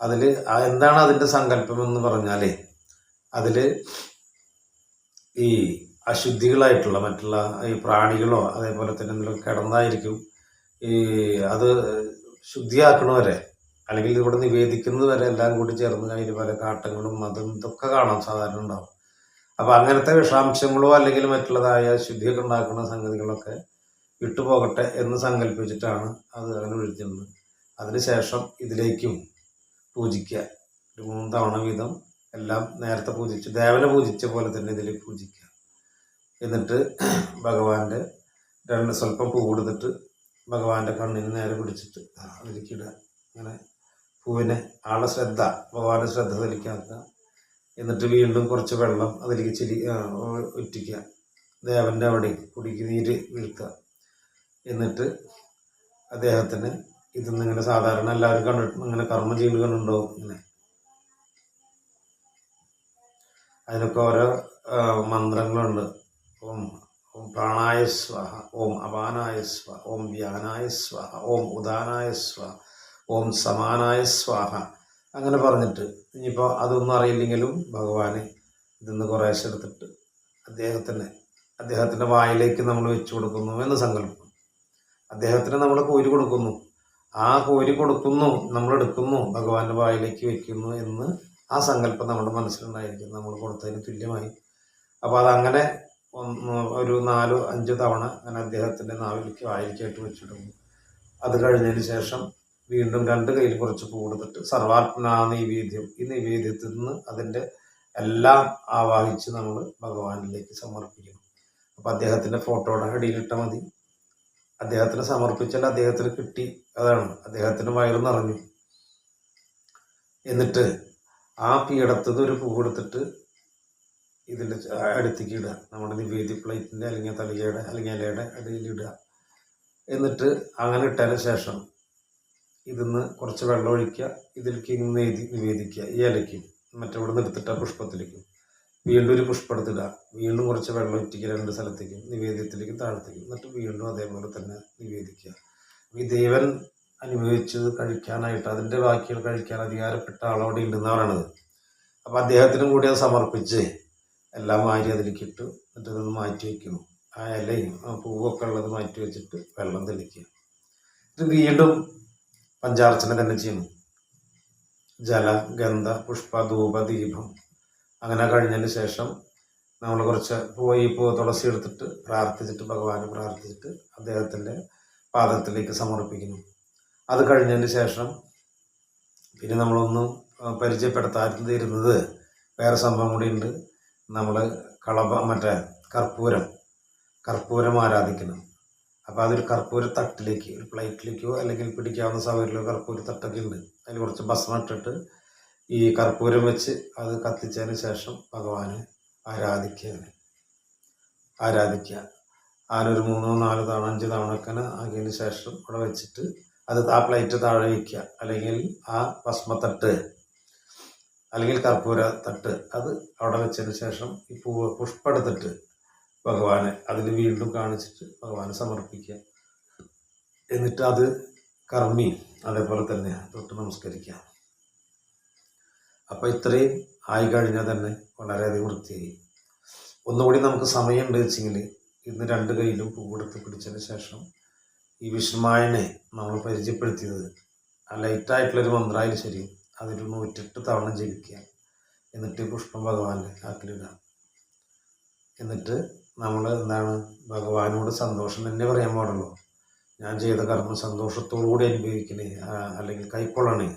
Speaker 1: അതിൽ എന്താണ് അതിന്റെ സങ്കല്പം എന്ന് പറഞ്ഞാൽ അതിൽ ഈ അശുദ്ധികളായിട്ടുള്ള മറ്റുള്ള ഈ പ്രാണികളോ അതേപോലെ തന്നെ എന്തെങ്കിലും കിടന്നായിരിക്കും ഈ അത് ശുദ്ധിയാക്കണവരെ അല്ലെങ്കിൽ ഇവിടെ നിവേദിക്കുന്നത് വരെ എല്ലാം കൂടി ചേർന്ന് അതിൽ പല കാട്ടങ്ങളും അതും ഇതൊക്കെ കാണാം സാധാരണ ഉണ്ടാവും. അപ്പം അങ്ങനത്തെ വിഷാംശങ്ങളോ അല്ലെങ്കിൽ മറ്റുള്ളതായ ശുദ്ധിയൊക്കെ ഉണ്ടാക്കുന്ന സംഗതികളൊക്കെ വിട്ടുപോകട്ടെ എന്ന് സങ്കല്പിച്ചിട്ടാണ് അത് അങ്ങനെ ഒഴിക്കുന്നത് അതിനുശേഷം ഇതിലേക്കും പൂജിക്കുക. ഒരു മൂന്ന് തവണ വീതം എല്ലാം നേരത്തെ പൂജിച്ചു ദേവനെ പൂജിച്ച പോലെ തന്നെ ഇതിലേക്ക് പൂജിക്കുക. എന്നിട്ട് ഭഗവാന്റെ രണ്ട് സ്വല്പം പൂ കൊടുത്തിട്ട് ഭഗവാന്റെ കണ്ണിന് നേരെ പിടിച്ചിട്ട് അതിലേക്ക് ഇങ്ങനെ അങ്ങനെ പൂവിനെ ആളെ ശ്രദ്ധ ഭഗവാന്റെ ശ്രദ്ധ ധരിക്കാത്ത എന്നിട്ട് വീണ്ടും കുറച്ച് വെള്ളം അതിലേക്ക് ചിരി ഒറ്റിക്കുക. ദേവന്റെ അവിടെ കുടിക്ക് നീര് വീഴ്ത്തുക എന്നിട്ട് അദ്ദേഹത്തിന് ഇതൊന്നും ഇങ്ങനെ സാധാരണ എല്ലാവരും കണ്ടിട്ട് ഇങ്ങനെ കർമ്മം ചെയ്യുന്നത് കണ്ടുണ്ടോ ഇങ്ങനെ. അതിനൊക്കെ ഓരോ മന്ത്രങ്ങളുണ്ട്. ഓം ഓം പ്രാണായ സ്വഹ ഓം അപാനായ സ്വ ഓം വ്യാനായ സ്വഹ ഓം ഉദാനായ സ്വ ഓം സമാനായ സ്വാഹ. അങ്ങനെ പറഞ്ഞിട്ട് ഇനിയിപ്പോൾ അതൊന്നും അറിയില്ലെങ്കിലും ഭഗവാനെ ഇതിന്ന് കുറേശ്ശെ എടുത്തിട്ട് അദ്ദേഹത്തിന് അദ്ദേഹത്തിന്റെ വായിലേക്ക് നമ്മൾ വെച്ചു കൊടുക്കുന്നു എന്ന് സങ്കല്പം. അദ്ദേഹത്തിന് നമ്മൾ കോരി കൊടുക്കുന്നു. ആ കോരി കൊടുക്കുന്നു നമ്മൾ എടുക്കുന്നു ഭഗവാന്റെ വായിലേക്ക് വെക്കുന്നു എന്ന് ആ സങ്കല്പം നമ്മുടെ മനസ്സിലുണ്ടായിരിക്കും നമ്മൾ കൊടുത്തതിന് തുല്യമായി. അപ്പോൾ അതങ്ങനെ ഒരു നാലോ അഞ്ച് തവണ ഞാൻ അദ്ദേഹത്തിന്റെ നാവിലേക്ക് വായിലേക്കായിട്ട് വെച്ചിടുന്നു അത് കഴിഞ്ഞതിന് ശേഷം വീണ്ടും രണ്ട് കയ്യിൽ കുറച്ച് പൂടുത്തിട്ട് സർവാത്മന നൈവേദ്യം. ഈ നൈവേദ്യത്തിൽ നിന്ന് അതിന്റെ എല്ലാം ആവാഹിച്ച് നമ്മൾ ഭഗവാനിലേക്ക് സമർപ്പിക്കണം അപ്പം അദ്ദേഹത്തിന്റെ ഫോട്ടോയുടെ അടിയിലിട്ട മതി. അദ്ദേഹത്തിന് സമർപ്പിച്ചാൽ അദ്ദേഹത്തിന് കിട്ടി. അതാണ്. അദ്ദേഹത്തിന് വയറ് നിറഞ്ഞു. എന്നിട്ട് ആ പീഠത്തത് ഒരു പൂ കൊടുത്തിട്ട് ഇതിന്റെ അടുത്തേക്ക് ഇടുക. നമ്മുടെ നിവേദി പ്ലേറ്റിന്റെ അല്ലെങ്കിൽ തലികയുടെ അല്ലെങ്കിൽ ഇലയുടെ അടിയിൽ ഇടുക. എന്നിട്ട് അങ്ങനെ ഇട്ടതിന് ശേഷം ഇതിന്ന് കുറച്ച് വെള്ളം ഒഴിക്കുക. ഇതിലേക്ക് ഇങ്ങനെ എഴുതി നിവേദിക്കുക. ഈ ഇലയ്ക്കും മറ്റവിടെ നിർത്തിട്ട പുഷ്പത്തിലേക്കും വീണ്ടും ഒരു പുഷ്പം എടുത്തിടുക വീണ്ടും കുറച്ച് വെള്ളം ഇറ്റിക്കുക രണ്ട് സ്ഥലത്തേക്കും നിവേദ്യത്തിലേക്കും താഴത്തേക്കും. എന്നിട്ട് വീണ്ടും അതേപോലെ തന്നെ നിവേദിക്കുക. ഈ ദേവൻ അനുഭവിച്ചത് കഴിക്കാനായിട്ട് അതിന്റെ ബാക്കികൾ കഴിക്കാൻ അധികാരപ്പെട്ട ആളവിടെ ഉണ്ടെന്ന് അപ്പോൾ അദ്ദേഹത്തിനും കൂടി അത് സമർപ്പിച്ച് എല്ലാം വാരി അതിലേക്ക് ഇട്ട് ഇതൊന്ന് മാറ്റി വയ്ക്കുന്നു ആ ഇലയും ആ പൂവൊക്കെ ഉള്ളത് മാറ്റി വെച്ചിട്ട് വെള്ളം തെളിക്കുക. ഇത് വീണ്ടും പഞ്ചാർച്ചന തന്നെ ചെയ്യുന്നു ജല ഗന്ധ പുഷ്പ ധൂപ ദീപം അങ്ങനെ കഴിഞ്ഞതിന് ശേഷം നമ്മൾ കുറച്ച് പോയി പോ തുളസി എടുത്തിട്ട് പ്രാർത്ഥിച്ചിട്ട് ഭഗവാനെ പ്രാർത്ഥിച്ചിട്ട് അദ്ദേഹത്തിന്റെ പാദത്തിലേക്ക് സമർപ്പിക്കുന്നു. അത് കഴിഞ്ഞതിന് ശേഷം പിന്നെ നമ്മളൊന്നും പരിചയപ്പെടുത്താതിരുന്നത് വേറെ സംഭവം കൂടി ഉണ്ട്. നമ്മൾ കളഭ മറ്റേ കർപ്പൂരം കർപ്പൂരം ആരാധിക്കണം അപ്പോൾ അതൊരു കർപ്പൂര തട്ടിലേക്ക് ഒരു പ്ലേറ്റിലേക്കോ അല്ലെങ്കിൽ പിടിക്കാവുന്ന സൗകര്യമോ കർപ്പൂര തട്ടൊക്കെ ഉണ്ട് അതിൽ കുറച്ച് ഭസ്മം ഇട്ടിട്ട് ഈ കർപ്പൂരം വെച്ച് അത് കത്തിച്ചതിന് ശേഷം ഭഗവാനെ ആരാധിക്കുകയാണ്. ആരാധിക്കുക. ആരൊരു മൂന്നോ നാലോ തവണ അഞ്ച് തവണ ഒക്കെ ആക്കിയതിന് ശേഷം അവിടെ വെച്ചിട്ട് അത് ആ പ്ലേറ്റ് താഴെ വയ്ക്കുക അല്ലെങ്കിൽ ആ ഭസ്മത്തട്ട് അല്ലെങ്കിൽ കർപ്പൂര തട്ട് അത് അവിടെ വെച്ചതിന് ശേഷം ഈ പൂവ് പുഷ്പെടുത്തിട്ട് ഭഗവാനെ അതിൽ വീണ്ടും കാണിച്ചിട്ട് ഭഗവാനെ സമർപ്പിക്കുക. എന്നിട്ട് അത് കർമ്മി അതേപോലെ തന്നെ തൊട്ട് നമസ്കരിക്കുക. അപ്പോൾ ഇത്രയും ആയി കഴിഞ്ഞാൽ തന്നെ വളരെയധികം വൃത്തിയായി. ഒന്നുകൂടി നമുക്ക് സമയമുണ്ട് വെച്ചെങ്കിൽ ഇന്ന് രണ്ട് കയ്യിലും പൂവെടുത്ത് പിടിച്ചതിന് ശേഷം ഈ വിഷ്ണുമായനെ നമ്മൾ പരിചയപ്പെടുത്തിയത്. ആ ലൈറ്റായിട്ടുള്ളൊരു മന്ത്രമായാലും ശരി. അതൊരു നൂറ്റെട്ട് തവണ ജപിക്കുക. എന്നിട്ട് പുഷ്പം ഭഗവാന്റെ കാക്കിലിടുക എന്നിട്ട് നമ്മൾ എന്താണ് ഭഗവാനോട് സന്തോഷം തന്നെ പറയാൻ പാടുള്ളൂ. ഞാൻ ചെയ്ത കർമ്മം സന്തോഷത്തോടു കൂടി അനുഭവിക്കണേ അല്ലെങ്കിൽ കൈക്കൊള്ളണേ.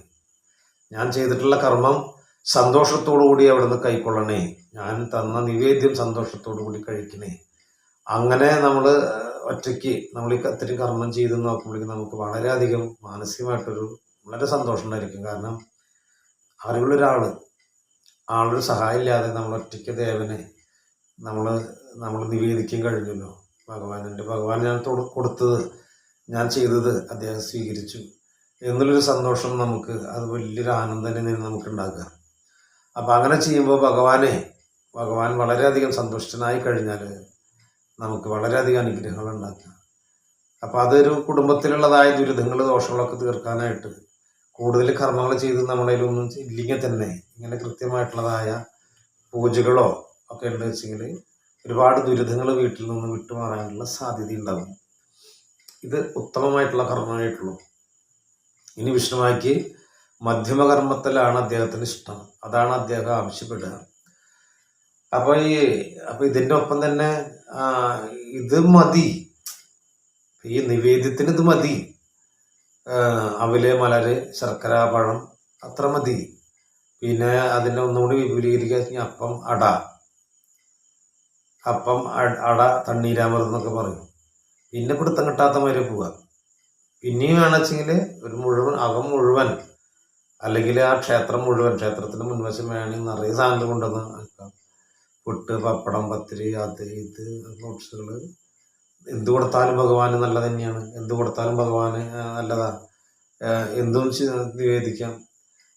Speaker 1: ഞാൻ ചെയ്തിട്ടുള്ള കർമ്മം സന്തോഷത്തോടു കൂടി അവിടുന്ന് കൈക്കൊള്ളണേ. ഞാൻ തന്ന നിവേദ്യം കൂടി കഴിക്കണേ. അങ്ങനെ നമ്മൾ ഒറ്റയ്ക്ക് നമ്മൾ ഈ ഇത്രയും കർമ്മം ചെയ്ത് നോക്കുമ്പോഴേക്കും നമുക്ക് വളരെയധികം മാനസികമായിട്ടൊരു വളരെ സന്തോഷം ഉണ്ടായിരിക്കും. കാരണം അറിവുള്ളൊരാൾ ആളുടെ സഹായം ഇല്ലാതെ നമ്മൾ ഒറ്റയ്ക്ക് ദേവനെ നമ്മൾ നമ്മൾ നിവേദിക്കാൻ കഴിഞ്ഞല്ലോ. എന്റെ ഭഗവാൻ ഞാൻ കൊടുത്തത് ഞാൻ ചെയ്തത് അദ്ദേഹം സ്വീകരിച്ചു എന്നുള്ളൊരു സന്തോഷം നമുക്ക് അത് വലിയൊരു ആനന്ദം തന്നെ നമുക്ക് ഉണ്ടാക്കുക അപ്പം അങ്ങനെ ചെയ്യുമ്പോൾ ഭഗവാനെ ഭഗവാൻ വളരെയധികം സന്തുഷ്ടനായി കഴിഞ്ഞാൽ നമുക്ക് വളരെയധികം അനുഗ്രഹങ്ങൾ ഉണ്ടാക്കാം അപ്പം അതൊരു കുടുംബത്തിലുള്ളതായ ദുരിതങ്ങൾ ദോഷങ്ങളൊക്കെ തീർക്കാനായിട്ട് കൂടുതൽ കർമ്മങ്ങൾ ചെയ്ത് ഒന്നും ഇല്ലെങ്കിൽ തന്നെ ഇങ്ങനെ കൃത്യമായിട്ടുള്ളതായ പൂജകളോ ഒക്കെ ഉണ്ട് വെച്ചെങ്കിൽ ഒരുപാട് ദുരിതങ്ങൾ വീട്ടിൽ നിന്ന് വിട്ടുമാറാനുള്ള സാധ്യത ഉണ്ടാകും ഇത് ഉത്തമമായിട്ടുള്ള കർമ്മമായിട്ടുള്ളൂ. ഇനി വിഷ്ണുവായിക്ക് മധ്യമകർമ്മത്തിലാണ് അദ്ദേഹത്തിന് ഇഷ്ടം. അതാണ് അദ്ദേഹം ആവശ്യപ്പെടുക. അപ്പൊ ഈ അപ്പൊ ഇതിന്റെ ഒപ്പം തന്നെ ഇത് മതി. ഈ നിവേദ്യത്തിന് ഇത് മതി. അവൽ മലര് ശർക്കര പഴം അത്ര മതി. പിന്നെ അതിനെ ഒന്നുകൂടി വിപുലീകരിക്കുക അപ്പം അട. അപ്പം അട തണ്ണീരാമൃതം എന്നൊക്കെ പറയും. പിന്നെ പിടുത്തം കിട്ടാത്ത മാതിരി പോവുക പിന്നെയും വേണമെച്ചെങ്കിൽ ഒരു മുഴുവൻ അകം മുഴുവൻ അല്ലെങ്കിൽ ആ ക്ഷേത്രം മുഴുവൻ ക്ഷേത്രത്തിന് മുൻവശം വേണമെങ്കിൽ നിറയെ സാധനങ്ങൾ കൊണ്ടുവന്ന് പുട്ട് പപ്പടം പത്തിരി അത് ഇത് ഫ്രൂട്ട്സുകൾ എന്ത് കൊടുത്താലും ഭഗവാന് നല്ലത് തന്നെയാണ്. എന്ത് കൊടുത്താലും ഭഗവാന് നല്ലതാണ് എന്തും നിവേദിക്കാം.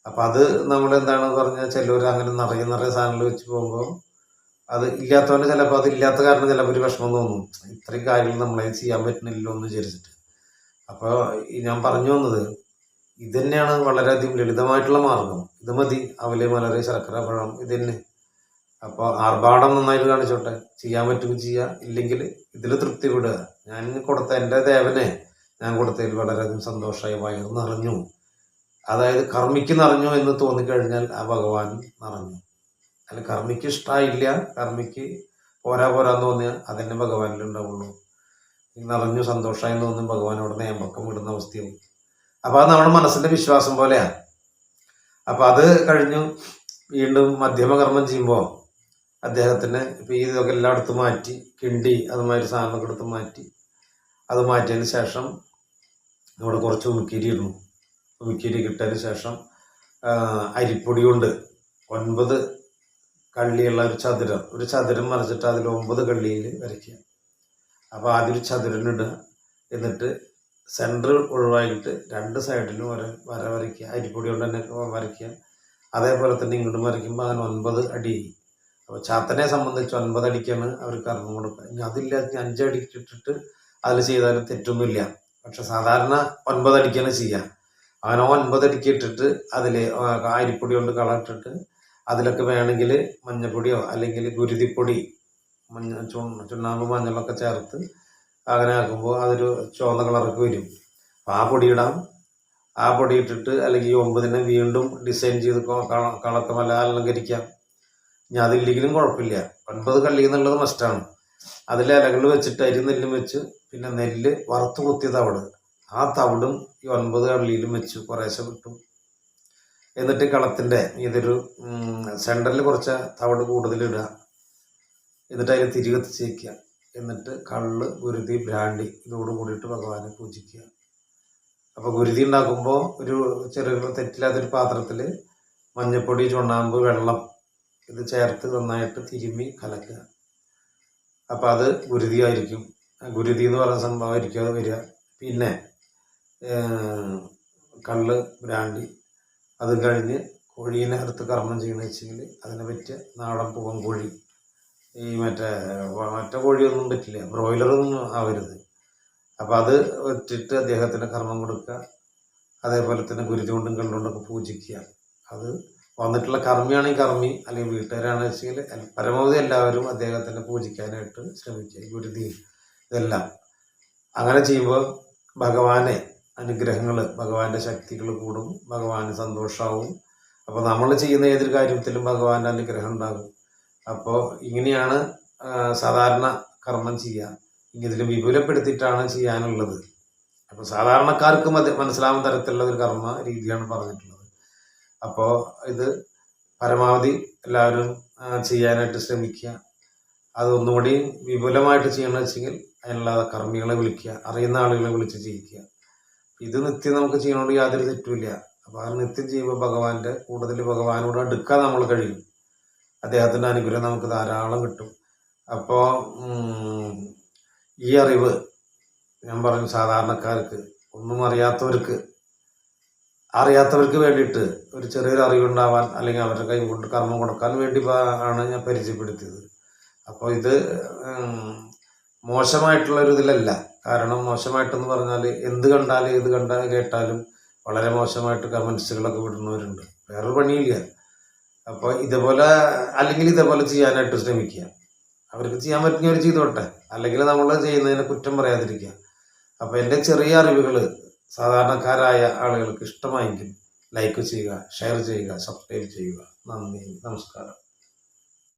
Speaker 1: അപ്പം അത് നമ്മൾ എന്താണ് പറഞ്ഞാൽ ചിലവർ അങ്ങനെ നിറയെ നിറയെ സാധനങ്ങൾ വെച്ച് പോകുമ്പോൾ അത് ഇല്ലാത്തവന് ചിലപ്പോൾ അത് ഇല്ലാത്ത കാരണം ചിലപ്പോൾ ഒരു വിഷമം തോന്നും. ഇത്രയും കാര്യങ്ങൾ നമ്മളെ ചെയ്യാൻ പറ്റുന്നില്ലല്ലോ എന്ന് വിചാരിച്ചിട്ട്. അപ്പോൾ ഞാൻ പറഞ്ഞു വന്നത് ഇത് തന്നെയാണ് വളരെയധികം ലളിതമായിട്ടുള്ള മാർഗം. ഇത് മതി. അവലേ മലരെ ശർക്കര പഴം ഇത് തന്നെ അപ്പോൾ ആർഭാടം നന്നായിട്ട് കാണിച്ചോട്ടെ. ചെയ്യാൻ പറ്റുമെങ്കിൽ ചെയ്യുക ഇല്ലെങ്കിൽ ഇതിൽ തൃപ്തി വിടുക ഞാൻ കൊടുത്ത എന്റെ ദേവനെ ഞാൻ കൊടുത്തതിൽ വളരെയധികം സന്തോഷമായി വയർ അതായത് കർമ്മിക്ക് നിറഞ്ഞു എന്ന് തോന്നിക്കഴിഞ്ഞാൽ ആ ഭഗവാൻ നിറഞ്ഞു. അല്ല കർമ്മിക്ക് ഇഷ്ടമായില്ല കർമ്മിക്ക് പോരാ പോരാന്ന് തോന്നിയാൽ അതെന്നെ ഈ നിറഞ്ഞു സന്തോഷമായി തോന്നും ഭഗവാൻ അവിടെ നിയമക്കം വിടുന്ന അവസ്ഥയാവും അപ്പോൾ അത് നമ്മുടെ മനസ്സിന്റെ വിശ്വാസം പോലെയാ. അപ്പൊ അത് കഴിഞ്ഞു. വീണ്ടും മധ്യമകർമ്മം ചെയ്യുമ്പോൾ അദ്ദേഹത്തിന് ഇപ്പം ഈ ഇതൊക്കെ എല്ലായിടത്തും മാറ്റി കിണ്ടി അതുമാതിരി സാധനമൊക്കെ എടുത്ത് മാറ്റി. അത് മാറ്റിയതിന് ശേഷം ഇവിടെ കുറച്ച് ഉമിക്കിരി ഇടുന്നു ഉമിക്കിരി കിട്ടതിന് ശേഷം അരിപ്പൊടി കൊണ്ട് ഒൻപത് കള്ളിയുള്ള ഒരു ചതുരം. ഒരു ചതുരം മറിച്ചിട്ട് അതിൽ ഒമ്പത് കള്ളിയിൽ വരയ്ക്കുക. അപ്പോൾ ആദ്യം ഒരു ചതുരം ഇടുക. എന്നിട്ട് സെന്റർ ഒഴിവാക്കിയിട്ട് രണ്ട് സൈഡിലും വര വര വരയ്ക്കുക. അരിപ്പൊടി കൊണ്ട് തന്നെ വരയ്ക്കുക. അതേപോലെ തന്നെ ഇങ്ങോട്ടും വരയ്ക്കുമ്പോൾ അതിന് ഒൻപത് അടി അപ്പോൾ ചാത്തനെ സംബന്ധിച്ച് ഒൻപതടിക്കാണ് അവർക്ക് അറിഞ്ഞു കൊടുക്കുക. അതില്ല ഇനി അഞ്ചടി ഇട്ടിട്ട് അതിൽ ചെയ്താലും തെറ്റൊന്നുമില്ല പക്ഷെ സാധാരണ ഒൻപതടിക്കാണ് ചെയ്യുക. അങ്ങനെ അടിക്ക് ഇട്ടിട്ട് അതിൽ അരിപ്പൊടി കൊണ്ട് കളറിട്ടിട്ട് അതിലൊക്കെ വേണമെങ്കിൽ മഞ്ഞപ്പൊടിയോ അല്ലെങ്കിൽ ഗുരുതിപ്പൊടി മഞ്ഞ ചുണ്ണ ചുണ്ണാമ്പ് മഞ്ഞളൊക്കെ ചേർത്ത് അങ്ങനെ ആക്കുമ്പോൾ അതൊരു ചുവന്ന കളർക്ക് വരും. അപ്പോൾ ആ പൊടി ഇടാം. ആ പൊടി ഇട്ടിട്ട് അല്ലെങ്കിൽ ഒമ്പതിനെ വീണ്ടും ഡിസൈൻ ചെയ്ത് കളക്കമല്ല അലങ്കരിക്കാം. ഇനി അതില്ലെങ്കിലും കുഴപ്പമില്ല. ഒൻപത് കള്ളി എന്നുള്ളത് മസ്റ്റാണ് അതിൽ ഇലകൾ വെച്ചിട്ട് അരി നെല്ലും വെച്ച്. പിന്നെ നെല്ല് വറുത്ത് കുത്തിയ തവിട് ആ തവിടും ഈ ഒൻപത് കള്ളിയിലും വെച്ച്. കുറേശ്ശെ കിട്ടും എന്നിട്ട് കളത്തിന്റെ ഇതൊരു സെന്ററിൽ കുറച്ച് തവിട് കൂടുതലിടുക എന്നിട്ട് അതിൽ തിരി കത്തിച്ച് വയ്ക്കുക എന്നിട്ട് കള്ള് ഗുരുതി ബ്രാൻഡി ഇതോട് കൂടിയിട്ട് ഭഗവാനെ പൂജിക്കുക. അപ്പോൾ ഗുരുതി ഉണ്ടാക്കുമ്പോൾ ഒരു ചെറിയ തെറ്റില്ലാത്തൊരു പാത്രത്തിൽ മഞ്ഞപ്പൊടി ചുണ്ണാമ്പ് വെള്ളം ഇത് ചേർത്ത് നന്നായിട്ട് തിരുമ്മി കലക്കുക. അപ്പം അത് ഗുരുതി ആയിരിക്കും ഗുരുതി എന്ന് പറയുന്ന സംഭവമായിരിക്കും അത് വരിക. പിന്നെ കള്ള് ബ്രാണ്ടി അതും കഴിഞ്ഞ് കോഴീനെ അടുത്ത് കർമ്മം ചെയ്യണമെന്ന് വെച്ചെങ്കിൽ അതിനെ പറ്റിയ നാടൻ പൂവൻ കോഴി. ഈ മറ്റേ മറ്റേ കോഴിയൊന്നും പറ്റില്ല. ബ്രോയിലറൊന്നും ആവരുത്. അപ്പം അത് വെച്ചിട്ട് അദ്ദേഹത്തിന് കർമ്മം കൊടുക്കുക. അതേപോലെ തന്നെ ഗുരുതി കൊണ്ടും കള്ളുകൊണ്ടൊക്കെ പൂജിക്കുക. അത് വന്നിട്ടുള്ള കർമ്മിയാണെങ്കിൽ കർമ്മി അല്ലെങ്കിൽ വീട്ടുകാരാണെന്ന് വെച്ചെങ്കിൽ പരമാവധി എല്ലാവരും അദ്ദേഹത്തിനെ പൂജിക്കാനായിട്ട് ശ്രമിക്കുക. ഗുരുതി ഇതെല്ലാം. അങ്ങനെ ചെയ്യുമ്പോൾ ഭഗവാനെ അനുഗ്രഹങ്ങൾ ഭഗവാന്റെ ശക്തികൾ കൂടും ഭഗവാന് സന്തോഷമാവും അപ്പോൾ നമ്മൾ ചെയ്യുന്ന ഏതൊരു കാര്യത്തിലും ഭഗവാന്റെ അനുഗ്രഹം ഉണ്ടാകും. അപ്പോൾ ഇങ്ങനെയാണ് സാധാരണ കർമ്മം ചെയ്യുക. ഇതിൽ വിപുലപ്പെടുത്തിയിട്ടാണ് ചെയ്യാനുള്ളത്. അപ്പോൾ സാധാരണക്കാർക്കും അത് മനസ്സിലാവുന്ന തരത്തിലുള്ള ഒരു കർമ്മ രീതിയാണ് പറഞ്ഞിട്ടുള്ളത്. അപ്പോൾ ഇത് പരമാവധി എല്ലാവരും ചെയ്യാനായിട്ട് ശ്രമിക്കുക. അതൊന്നുകൂടി വിപുലമായിട്ട് ചെയ്യണമെന്ന് വെച്ചെങ്കിൽ അതിനുള്ള കർമ്മികളെ വിളിക്കുക അറിയുന്ന ആളുകളെ വിളിച്ച് ചെയ്യിക്കുക ഇത് നിത്യം നമുക്ക് ചെയ്യണോണ്ട് യാതൊരു തെറ്റുമില്ല. അപ്പോൾ ആ നിത്യം ചെയ്യുമ്പോൾ ഭഗവാന്റെ കൂടുതൽ ഭഗവാനോട് അടുക്കാൻ നമ്മൾ കഴിയും. അദ്ദേഹത്തിന്റെ അനുഗ്രഹം നമുക്ക് ധാരാളം കിട്ടും. അപ്പോൾ ഈ അറിവ് ഞാൻ പറഞ്ഞു സാധാരണക്കാർക്ക് ഒന്നും അറിയാത്തവർക്ക് അറിയാത്തവർക്ക് വേണ്ടിയിട്ട് ഒരു ചെറിയൊരു അറിവുണ്ടാവാൻ അല്ലെങ്കിൽ അവരുടെ കൈ കൊണ്ട് കർമ്മം കൊടുക്കാൻ വേണ്ടി ആണ് ഞാൻ പരിചയപ്പെടുത്തിയത്. അപ്പോൾ ഇത് മോശമായിട്ടുള്ള ഒരു ഇതിലല്ല കാരണം മോശമായിട്ടെന്ന് പറഞ്ഞാൽ എന്ത് കണ്ടാലും ഏത് കണ്ട കേട്ടാലും വളരെ മോശമായിട്ട് കമൻസുകളൊക്കെ വിടുന്നവരുണ്ട്. വേറൊരു പണിയില്ല. അപ്പോൾ ഇതേപോലെ അല്ലെങ്കിൽ ഇതേപോലെ ചെയ്യാനായിട്ട് ശ്രമിക്കുക. അവർക്ക് ചെയ്യാൻ പറ്റുന്നവർ ചെയ്തോട്ടെ. അല്ലെങ്കിൽ നമ്മൾ ചെയ്യുന്നതിനെ കുറ്റം പറയാതിരിക്കുക. അപ്പോൾ എന്റെ ചെറിയ അറിവുകൾ സാധാരണക്കാരായ ആളുകൾക്ക് ഇഷ്ടമായെങ്കിൽ ലൈക്ക് ചെയ്യുക ഷെയർ ചെയ്യുക സബ്സ്ക്രൈബ് ചെയ്യുക. നന്ദി നമസ്കാരം.